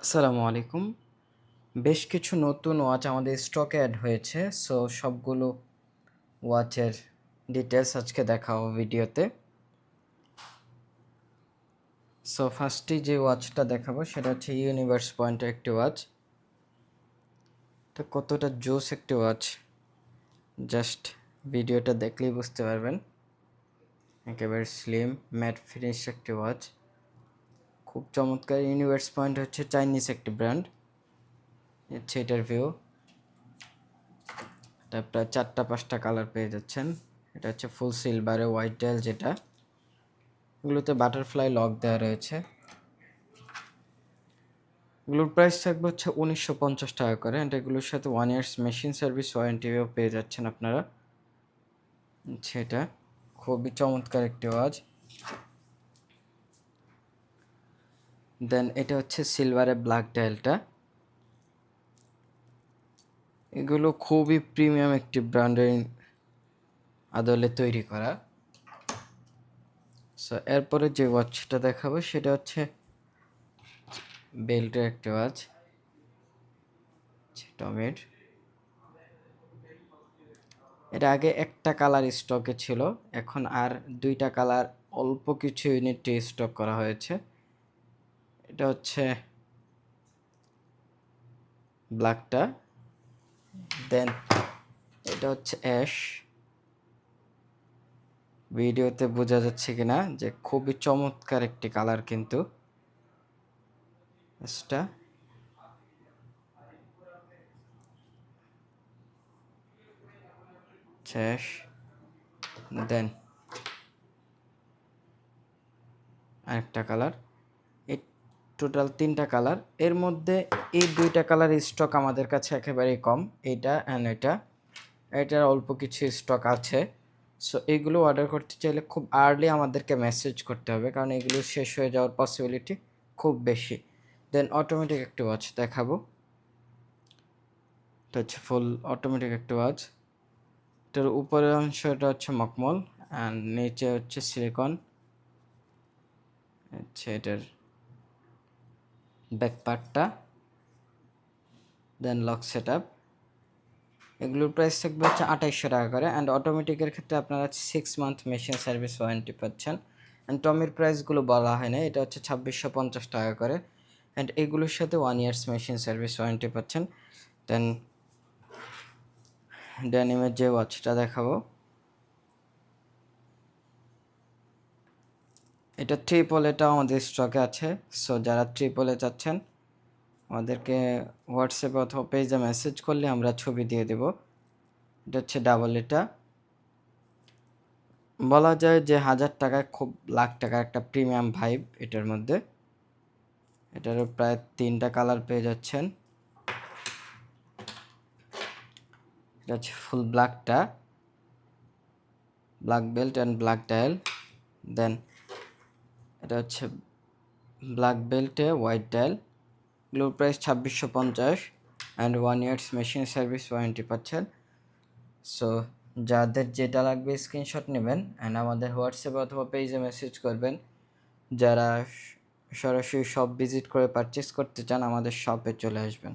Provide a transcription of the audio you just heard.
আসসালামু আলাইকুম। বেশ কিছু নতুন ওয়াচ আমাদের স্টকে অ্যাড হয়েছে সো সবগুলো ওয়াচের ডিটেলস আজকে দেখাবো ভিডিওতে সো ফার্স্টে যে ওয়াচটা দেখাবো, সেটা হচ্ছে ইউনিভার্স পয়েন্টের একটি ওয়াচ তো কতটা জোস একটি ওয়াচ জাস্ট ভিডিওটা দেখলেই বুঝতে পারবেন। একেবারে স্লিম ম্যাট ফিনিশ একটি ওয়াচ খুব চমৎকার ইউনিভার্স পয়েন্ট হচ্ছে চাইনিজ একটি ব্র্যান্ড। হচ্ছে এটার ভিউ এটা প্রায় চারটা পাঁচটা কালার পেয়ে যাচ্ছেন। এটা হচ্ছে ফুল সিলভারে হোয়াইট ডেল যেটা। এগুলোতে বাটারফ্লাই লক দেওয়া রয়েছে। এগুলোর প্রাইস থাকবে হচ্ছে উনিশশো পঞ্চাশ টাকা করে। অ্যান্ড এগুলোর সাথে ওয়ান ইয়ার্স মেশিন সার্ভিস ওয়ারেন্টিও পেয়ে যাচ্ছেন আপনারা। সেটা খুবই চমৎকার একটি ওয়াজ। দেন এটা হচ্ছে সিলভারে ব্ল্যাক ডায়ালটা এগুলো খুবই প্রিমিয়াম একটি ব্র্যান্ডের আদলে তৈরি করা। সো এরপরে যে ওয়াচটা দেখাবো, সেটা হচ্ছে বেল্টের একটি ওয়াচ টমেট এটা আগে একটা কালার স্টকে ছিল, এখন আর দুইটা কালার অল্প কিছু ইউনিট স্টক করা হয়েছে। এটা হচ্ছে ব্ল্যাকটা দেন এটা হচ্ছে অ্যাশ ভিডিওতে বোঝা যাচ্ছে কিনা যে খুবই চমৎকার একটি কালার কিন্তু অ্যাশটা অ্যাশ দেন আরেকটা কালার টোটাল তিনটা কালার। এর মধ্যে এই দুইটা কালার স্টক আমাদের কাছে একেবারেই কম। এইটা অ্যান্ড এটা। এটার অল্প কিছু স্টক আছে। সো এইগুলো অর্ডার করতে চাইলে খুব আর্লি আমাদেরকে মেসেজ করতে হবে, কারণ এগুলো শেষ হয়ে যাওয়ার পসিবিলিটি খুব বেশি। দেন অটোমেটিক একটি ওয়াচ দেখাবো। এটা হচ্ছে ফুল অটোমেটিক একটি ওয়াচ এটার উপরের অংশটা হচ্ছে মকমল অ্যান্ড নিচে হচ্ছে সিলিকন হচ্ছে এটার ব্যাক পার্টটা দেন লক সেট আপ এগুলোর প্রাইস থাকবে হচ্ছে আঠাইশশো টাকা করে অ্যান্ড অটোমেটিকের ক্ষেত্রে আপনারা six month machine service warranty পাচ্ছেন। অ্যান্ড টমির প্রাইসগুলো বলা হয় না, এটা হচ্ছে ছাব্বিশশো পঞ্চাশ টাকা করে। অ্যান্ড এগুলোর সাথে one years machine service warranty পাচ্ছেন। দেন ড্যানিমের যে ওয়াচটা দেখাবো। এটা ট্রিপল এটাও আমাদের স্টকে আছে। সো যারা ট্রিপলে চাচ্ছেন আমাদেরকে হোয়াটসঅ্যাপে অথবা পেজে মেসেজ করলে আমরা ছবি দিয়ে দেব। এটা হচ্ছে ডাবল এটা। বলা যায় যে হাজার টাকায় খুব লাখ টাকার একটা প্রিমিয়াম ভাইব এটার মধ্যে। এটারও প্রায় তিনটা কালার পেয়ে যাচ্ছেন। এটা হচ্ছে ফুল ব্ল্যাকটা black belt and black dial then এটা হচ্ছে ব্ল্যাক বেল্টে হোয়াইট ডায়াল গ্লোর প্রাইস ছাব্বিশশো পঞ্চাশ and one years machine service warranty পাচ্ছেন। সো যাদের যেটা লাগবে স্ক্রিনশট নেবেন অ্যান্ড আমাদের হোয়াটসঅ্যাপে অথবা পেজে মেসেজ করবেন। যারা সরাসরি শপ ভিজিট করে পারচেস করতে চান, আমাদের শপে চলে আসবেন।